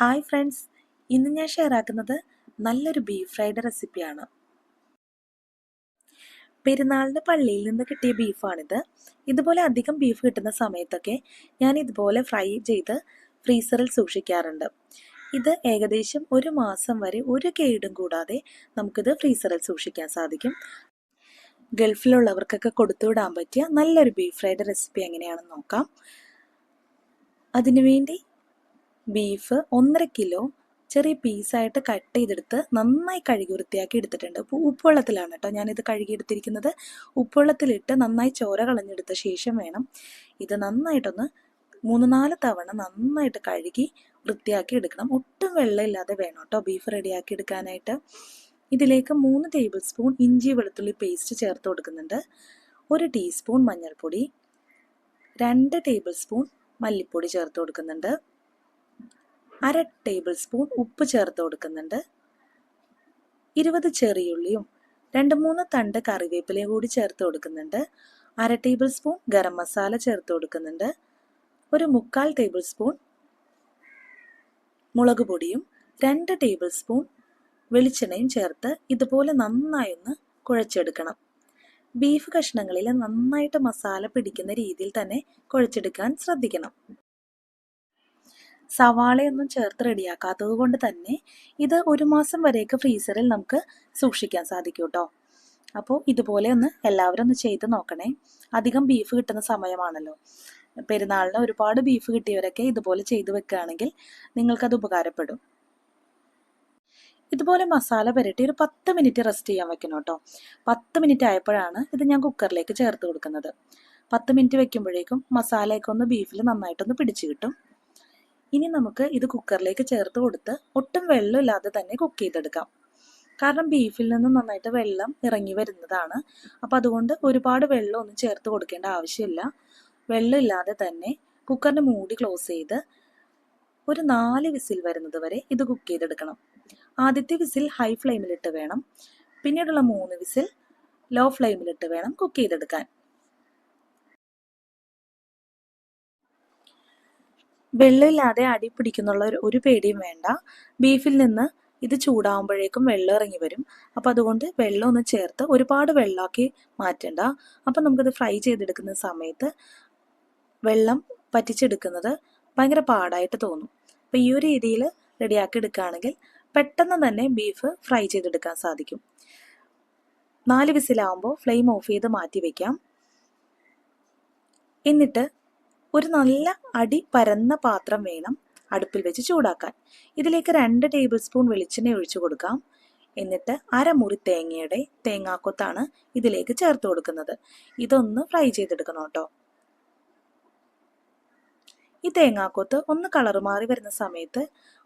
Hi friends ഇന്ന് ഞാൻ share ആക്കുന്നത് നല്ലൊരു ബീഫ് ഫ്രൈഡ് റെസിപ്പിയാണ് പെരുന്നാളിന് പള്ളിയിൽ നിന്ന് കിട്ടിയ ബീഫാണിത് ഇതുപോലെ അധികം ബീഫ് കിട്ടുന്ന സമയത്തൊക്കെ ഞാൻ ഇതുപോലെ ഫ്രൈ ചെയ്ത് ഫ്രീസറിൽ സൂക്ഷിക്കാറുണ്ട്. ഇത് ഏകദേശം ഒരു മാസം വരെ ഒരു കേടും കൂടാതെ നമുക്കിത് ഫ്രീസറിൽ സൂക്ഷിക്കാൻ സാധിക്കും. ഗൾഫിലുള്ളവർക്കൊക്കെ കൊടുത്തുവിടാൻ പറ്റിയ നല്ലൊരു ബീഫ് ഫ്രൈഡ് റെസിപ്പി എങ്ങനെയാണെന്ന് നോക്കാം. അതിനുവേണ്ടി ബീഫ് ഒന്നര കിലോ ചെറിയ പീസായിട്ട് കട്ട് ചെയ്തെടുത്ത് നന്നായി കഴുകി വൃത്തിയാക്കി എടുത്തിട്ടുണ്ട്. അപ്പോൾ ഉപ്പുവെള്ളത്തിലാണ് കേട്ടോ ഞാനിത് കഴുകിയെടുത്തിരിക്കുന്നത്. ഉപ്പുവെള്ളത്തിലിട്ട് നന്നായി ചോര കളഞ്ഞെടുത്ത ശേഷം വേണം ഇത് നന്നായിട്ടൊന്ന് മൂന്ന് നാല് തവണ നന്നായിട്ട് കഴുകി വൃത്തിയാക്കി എടുക്കണം. ഒട്ടും വെള്ളമില്ലാതെ വേണം കേട്ടോ ബീഫ് റെഡിയാക്കി എടുക്കാനായിട്ട്. ഇതിലേക്ക് മൂന്ന് ടേബിൾ സ്പൂൺ ഇഞ്ചി വെളുത്തുള്ളി പേസ്റ്റ് ചേർത്ത് കൊടുക്കുന്നുണ്ട്. ഒരു ടീസ്പൂൺ മഞ്ഞൾപ്പൊടി. രണ്ട് ടേബിൾ സ്പൂൺ മല്ലിപ്പൊടി ചേർത്ത് കൊടുക്കുന്നുണ്ട്. അര ടേബിൾ സ്പൂൺ ഉപ്പ് ചേർത്ത് കൊടുക്കുന്നുണ്ട്. ഇരുപത് ചെറിയുള്ളിയും രണ്ട് മൂന്ന് തണ്ട് കറിവേപ്പിലയും കൂടി ചേർത്ത് കൊടുക്കുന്നുണ്ട്. അര ടേബിൾ സ്പൂൺ ഗരം മസാല ചേർത്ത് കൊടുക്കുന്നുണ്ട്. ഒരു മുക്കാൽ ടേബിൾ സ്പൂൺ മുളക് പൊടിയും രണ്ട് ടേബിൾ സ്പൂൺ വെളിച്ചെണ്ണയും ചേർത്ത് ഇതുപോലെ നന്നായി ഒന്ന് കുഴച്ചെടുക്കണം. ബീഫ് കഷ്ണങ്ങളിൽ നന്നായിട്ട് മസാല പിടിക്കുന്ന രീതിയിൽ തന്നെ കുഴച്ചെടുക്കാൻ ശ്രദ്ധിക്കണം. സവാളയൊന്നും ചേർത്ത് റെഡിയാക്കാത്തത് കൊണ്ട് തന്നെ ഇത് ഒരു മാസം വരെയൊക്കെ ഫ്രീസറിൽ നമുക്ക് സൂക്ഷിക്കാൻ സാധിക്കും കേട്ടോ അപ്പോൾ ഇതുപോലെ ഒന്ന് എല്ലാവരും ഒന്ന് ചെയ്ത് നോക്കണേ. അധികം ബീഫ് കിട്ടുന്ന സമയമാണല്ലോ. പെരുന്നാളിന് ഒരുപാട് ബീഫ് കിട്ടിയവരൊക്കെ ഇതുപോലെ ചെയ്ത് വെക്കുകയാണെങ്കിൽ നിങ്ങൾക്കത് ഉപകാരപ്പെടും. ഇതുപോലെ മസാല പുരട്ടി ഒരു പത്ത് മിനിറ്റ് റെസ്റ്റ് ചെയ്യാൻ വെക്കണം കേട്ടോ പത്ത് മിനിറ്റ് ആയപ്പോഴാണ് ഇത് ഞാൻ കുക്കറിലേക്ക് ചേർത്ത് കൊടുക്കുന്നത്. പത്ത് മിനിറ്റ് വെക്കുമ്പോഴേക്കും മസാലയൊക്കെ ഒന്ന് ബീഫിൽ നന്നായിട്ടൊന്ന് പിടിച്ചു കിട്ടും. ഇനി നമുക്ക് ഇത് കുക്കറിലേക്ക് ചേർത്ത് കൊടുത്ത് ഒട്ടും വെള്ളമില്ലാതെ തന്നെ കുക്ക് ചെയ്തെടുക്കാം. കാരണം ബീഫിൽ നിന്ന് നന്നായിട്ട് വെള്ളം ഇറങ്ങി വരുന്നതാണ്. അപ്പം അതുകൊണ്ട് ഒരുപാട് വെള്ളമൊന്നും ചേർത്ത് കൊടുക്കേണ്ട ആവശ്യമില്ല. വെള്ളമില്ലാതെ തന്നെ കുക്കറിന്റെ മൂടി ക്ലോസ് ചെയ്ത് ഒരു നാല് വിസിൽ വരുന്നത് വരെ ഇത് കുക്ക് ചെയ്തെടുക്കണം. ആദ്യത്തെ വിസിൽ ഹൈ ഫ്ലെയിമിലിട്ട് വേണം. പിന്നീടുള്ള മൂന്ന് വിസിൽ ലോ ഫ്ലെയിമിലിട്ട് വേണം കുക്ക് ചെയ്തെടുക്കാൻ. വെള്ളമില്ലാതെ അടി പിടിക്കുന്നുള്ള ഒരു പേടിയും വേണ്ട. ബീഫിൽ നിന്ന് ഇത് ചൂടാവുമ്പോഴേക്കും വെള്ളം ഇറങ്ങി വരും. അപ്പോൾ അതുകൊണ്ട് വെള്ളം ഒന്ന് ചേർത്ത് ഒരുപാട് വെള്ളമാക്കി മാറ്റണ്ട. അപ്പം നമുക്കിത് ഫ്രൈ ചെയ്തെടുക്കുന്ന സമയത്ത് വെള്ളം പറ്റിച്ചെടുക്കുന്നത് ഭയങ്കര പാടായിട്ട് തോന്നും. അപ്പോൾ ഈ ഒരു രീതിയിൽ റെഡിയാക്കി എടുക്കുകയാണെങ്കിൽ പെട്ടെന്ന് തന്നെ ബീഫ് ഫ്രൈ ചെയ്തെടുക്കാൻ സാധിക്കും. നാല് വിസിലാവുമ്പോൾ ഫ്ലെയിം ഓഫ് ചെയ്ത് മാറ്റി വയ്ക്കാം എന്നിട്ട് ഒരു നല്ല അടി പരന്ന പാത്രം വേണം അടുപ്പിൽ വെച്ച് ചൂടാക്കാൻ. ഇതിലേക്ക് രണ്ട് ടേബിൾ സ്പൂൺ വെളിച്ചെണ്ണ ഒഴിച്ചു കൊടുക്കാം. എന്നിട്ട് അരമുറി തേങ്ങയുടെ തേങ്ങാക്കൊത്താണ് ഇതിലേക്ക് ചേർത്ത് കൊടുക്കുന്നത്. ഇതൊന്ന് ഫ്രൈ ചെയ്തെടുക്കണം കേട്ടോ. ഈ തേങ്ങാക്കൊത്ത് ഒന്ന് കളർ മാറി വരുന്ന സമയത്ത്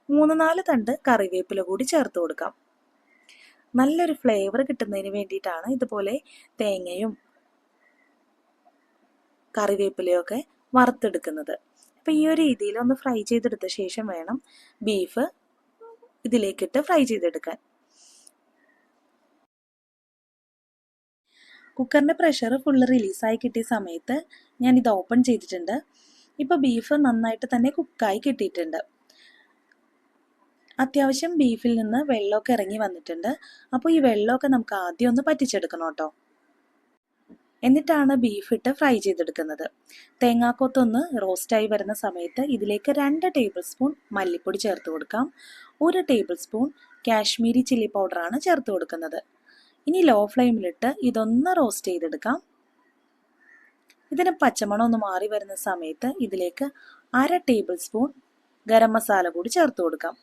മൂന്ന് നാല് തണ്ട് കറിവേപ്പില കൂടി ചേർത്ത് കൊടുക്കാം. നല്ലൊരു ഫ്ലേവർ കിട്ടുന്നതിന് വേണ്ടിയിട്ടാണ് ഇതുപോലെ തേങ്ങയും കറിവേപ്പിലയും ഒക്കെ വറുത്തെടുക്കുന്നത്. അപ്പം ഈ ഒരു രീതിയിൽ ഒന്ന് ഫ്രൈ ചെയ്തെടുത്ത ശേഷം വേണം ബീഫ് ഇതിലേക്കിട്ട് ഫ്രൈ ചെയ്തെടുക്കാൻ. കുക്കറിന്റെ പ്രഷർ ഫുള്ള് റിലീസായി കിട്ടിയ സമയത്ത് ഞാൻ ഇത് ഓപ്പൺ ചെയ്തിട്ടുണ്ട്. ഇപ്പോൾ ബീഫ് നന്നായിട്ട് തന്നെ കുക്കായി കിട്ടിയിട്ടുണ്ട്. അത്യാവശ്യം ബീഫിൽ നിന്ന് വെള്ളമൊക്കെ ഇറങ്ങി വന്നിട്ടുണ്ട്. അപ്പോൾ ഈ വെള്ളമൊക്കെ നമുക്ക് ആദ്യം ഒന്ന് പറ്റിച്ചെടുക്കണം കേട്ടോ. എന്നിട്ടാണ് ബീഫ് ഇട്ട് ഫ്രൈ ചെയ്തെടുക്കുന്നത്. തേങ്ങാക്കൊത്തൊന്ന് റോസ്റ്റായി വരുന്ന സമയത്ത് ഇതിലേക്ക് രണ്ട് ടേബിൾ സ്പൂൺ മല്ലിപ്പൊടി ചേർത്ത് കൊടുക്കാം. ഒരു ടേബിൾ സ്പൂൺ കാശ്മീരി ചില്ലി പൗഡറാണ് ചേർത്ത് കൊടുക്കുന്നത്. ഇനി ലോ ഫ്ലെയിമിലിട്ട് ഇതൊന്ന് റോസ്റ്റ് ചെയ്തെടുക്കാം. ഇതിന് പച്ചമണം ഒന്ന് മാറി വരുന്ന സമയത്ത് ഇതിലേക്ക് അര ടേബിൾ സ്പൂൺ ഗരം മസാല കൂടി ചേർത്ത് കൊടുക്കാം.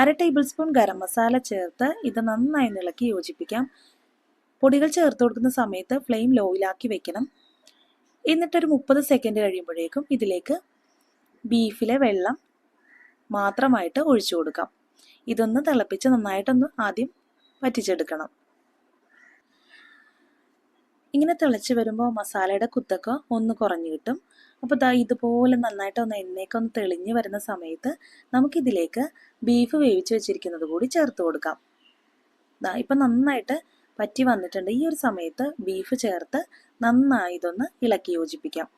അര ടേബിൾ സ്പൂൺ ഗരം മസാല ചേർത്ത് ഇത് നന്നായി ഇളക്കി യോജിപ്പിക്കാം. പൊടികൾ ചേർത്ത് കൊടുക്കുന്ന സമയത്ത് ഫ്ലെയിം ലോയിലാക്കി വെക്കണം. എന്നിട്ടൊരു മുപ്പത് സെക്കൻഡ് കഴിയുമ്പോഴേക്കും ഇതിലേക്ക് ബീഫിലെ വെള്ളം മാത്രമായിട്ട് ഒഴിച്ചു കൊടുക്കാം. ഇതൊന്ന് തിളപ്പിച്ച് നന്നായിട്ടൊന്ന് ആദ്യം വറ്റിച്ചെടുക്കണം. ഇങ്ങനെ തിളച്ച് വരുമ്പോൾ മസാലയുടെ കുത്തൊക്കെ ഒന്ന് കുറഞ്ഞു കിട്ടും. അപ്പോൾ ദാ ഇതുപോലെ നന്നായിട്ട് ഒന്ന് എണ്ണയൊക്കെ ഒന്ന് തെളിഞ്ഞ് വരുന്ന സമയത്ത് നമുക്കിതിലേക്ക് ബീഫ് വേവിച്ച് വെച്ചിരിക്കുന്നത് കൂടി ചേർത്ത് കൊടുക്കാം. ദാ ഇപ്പം നന്നായിട്ട് പറ്റി വന്നിട്ടുണ്ട്. ഈ ഒരു സമയത്ത് ബീഫ് ചേർത്ത് നന്നായി ഇതൊന്ന് ഇളക്കി യോജിപ്പിക്കാം.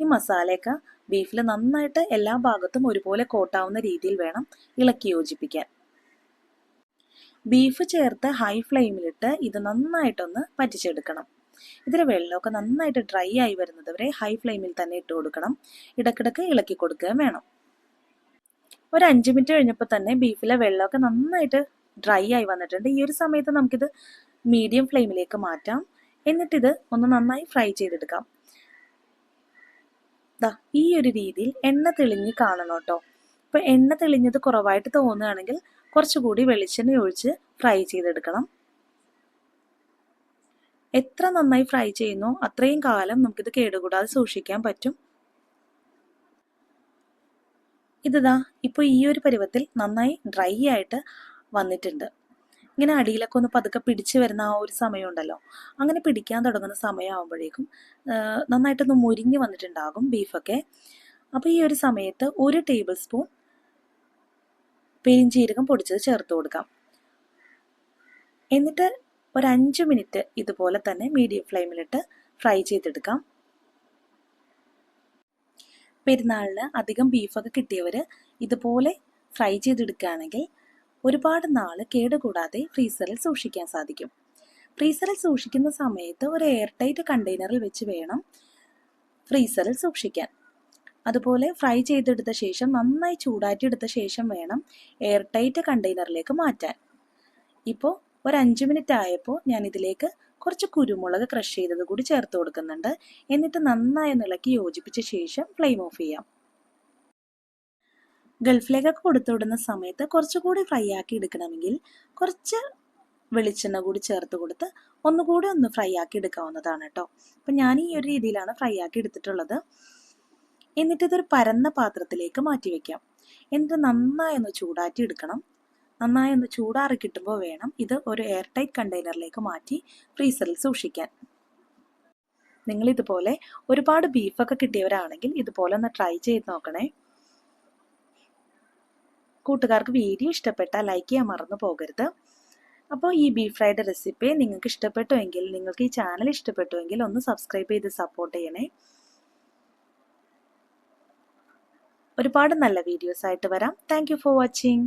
ഈ മസാലയൊക്കെ ബീഫിൽ നന്നായിട്ട് എല്ലാ ഭാഗത്തും ഒരുപോലെ കോട്ടാവുന്ന രീതിയിൽ വേണം ഇളക്കി യോജിപ്പിക്കാൻ. ബീഫ് ചേർത്ത് ഹൈ ഫ്ലെയിമിലിട്ട് ഇത് നന്നായിട്ടൊന്ന് പറ്റിച്ചെടുക്കണം. ഇതിൽ വെള്ളമൊക്കെ നന്നായിട്ട് ഡ്രൈ ആയി വരുന്നത് വരെ ഹൈ ഫ്ലെയിമിൽ തന്നെ ഇട്ട് കൊടുക്കണം. ഇടക്കിടക്ക് ഇളക്കി കൊടുക്കുകയും വേണം. ഒരു അഞ്ച് മിനിറ്റ് കഴിഞ്ഞപ്പോൾ തന്നെ ബീഫിലെ വെള്ളമൊക്കെ നന്നായിട്ട് ഡ്രൈ ആയി വന്നിട്ടുണ്ട്. ഈ ഒരു സമയത്ത് നമുക്കിത് മീഡിയം ഫ്ലെയിമിലേക്ക് മാറ്റാം. എന്നിട്ടിത് ഒന്ന് നന്നായി ഫ്രൈ ചെയ്തെടുക്കാം. ദാ ഈ ഒരു രീതിയിൽ എണ്ണ തെളിഞ്ഞ് കാണണം കേട്ടോ. ഇപ്പൊ എണ്ണ തെളിഞ്ഞത് കുറവായിട്ട് തോന്നുകയാണെങ്കിൽ കുറച്ചുകൂടി വെളിച്ചെണ്ണ ഒഴിച്ച് ഫ്രൈ ചെയ്തെടുക്കണം. എത്ര നന്നായി ഫ്രൈ ചെയ്യുന്നോ അത്രയും കാലം നമുക്കിത് കേടുകൂടാതെ സൂക്ഷിക്കാൻ പറ്റും. ഇതാ ഇപ്പോൾ ഈ ഒരു പരുവത്തിൽ നന്നായി ഡ്രൈ ആയിട്ട് വന്നിട്ടുണ്ട്. ഇങ്ങനെ അടിയിലൊക്കെ ഒന്ന് പതുക്കെ പിടിച്ചു വരുന്ന ആ ഒരു സമയമുണ്ടല്ലോ. അങ്ങനെ പിടിക്കാൻ തുടങ്ങുന്ന സമയമാകുമ്പോഴേക്കും നന്നായിട്ടൊന്ന് മുരിഞ്ഞു വന്നിട്ടുണ്ടാകും ബീഫൊക്കെ. അപ്പോൾ ഈ ഒരു സമയത്ത് ഒരു ടേബിൾ സ്പൂൺ പെരിഞ്ചീരകം പൊടിച്ചത് ചേർത്ത് കൊടുക്കാം. എന്നിട്ട് ഒരു അഞ്ച് മിനിറ്റ് ഇതുപോലെ തന്നെ മീഡിയം ഫ്ലെയിമിലിട്ട് ഫ്രൈ ചെയ്തെടുക്കാം. പെരുന്നാളിന് അധികം ബീഫൊക്കെ കിട്ടിയവർ ഇതുപോലെ ഫ്രൈ ചെയ്തെടുക്കുകയാണെങ്കിൽ ഒരുപാട് നാൾ കേടുകൂടാതെ ഫ്രീസറിൽ സൂക്ഷിക്കാൻ സാധിക്കും. ഫ്രീസറിൽ സൂക്ഷിക്കുന്ന സമയത്ത് ഒരു എയർ ടൈറ്റ് കണ്ടെയ്നറിൽ വെച്ച് വേണം ഫ്രീസറിൽ സൂക്ഷിക്കാൻ. അതുപോലെ ഫ്രൈ ചെയ്തെടുത്ത ശേഷം നന്നായി ചൂടാറ്റിയെടുത്ത ശേഷം വേണം എയർ ടൈറ്റ് കണ്ടെയ്നറിലേക്ക് മാറ്റാൻ. ഇപ്പോൾ ഒരു അഞ്ച് മിനിറ്റ് ആയപ്പോൾ ഞാൻ ഇതിലേക്ക് കുറച്ച് കുരുമുളക് ക്രഷ് ചെയ്തത് കൂടി ചേർത്ത് കൊടുക്കുന്നുണ്ട്. എന്നിട്ട് നന്നായി ഇളക്കി യോജിപ്പിച്ച ശേഷം ഫ്ലെയിം ഓഫ് ചെയ്യാം. ഗൾഫിലേക്കൊക്കെ കൊടുത്തുവിടുന്ന സമയത്ത് കുറച്ചുകൂടി ഫ്രൈ ആക്കി എടുക്കണമെങ്കിൽ കുറച്ച് വെളിച്ചെണ്ണ കൂടി ചേർത്ത് കൊടുത്ത് ഒന്നുകൂടി ഒന്ന് ഫ്രൈ ആക്കി എടുക്കാവുന്നതാണ് കേട്ടോ. അപ്പം ഞാൻ ഈ ഒരു രീതിയിലാണ് ഫ്രൈ ആക്കി എടുത്തിട്ടുള്ളത്. എന്നിട്ട് ഇതൊരു പരന്ന പാത്രത്തിലേക്ക് മാറ്റി വയ്ക്കാം എന്നിട്ട് നന്നായി ഒന്ന് ചൂടാറ്റി എടുക്കണം. നന്നായി ഒന്ന് ചൂടാറി കിട്ടുമ്പോൾ വേണം ഇത് ഒരു എയർ ടൈറ്റ് കണ്ടെയ്നറിലേക്ക് മാറ്റി ഫ്രീസറിൽ സൂക്ഷിക്കാൻ. നിങ്ങൾ ഇതുപോലെ ഒരുപാട് ബീഫൊക്കെ കിട്ടിയവരാണെങ്കിൽ ഇതുപോലെ ഒന്ന് ട്രൈ ചെയ്ത് നോക്കണേ. കൂട്ടുകാർക്ക് വീഡിയോ ഇഷ്ടപ്പെട്ടാൽ ലൈക്ക് ചെയ്യാൻ മറന്നു പോകരുത്. അപ്പോൾ ഈ ബീഫ് ഫ്രൈഡ് റെസിപ്പി നിങ്ങൾക്ക് ഇഷ്ടപ്പെട്ടുവെങ്കിൽ നിങ്ങൾക്ക് ഈ ചാനൽ ഇഷ്ടപ്പെട്ടുവെങ്കിൽ ഒന്ന് സബ്സ്ക്രൈബ് ചെയ്ത് സപ്പോർട്ട് ചെയ്യണേ. ഒരുപാട് നല്ല വീഡിയോസ് ആയിട്ട് വരാം. Thank for watching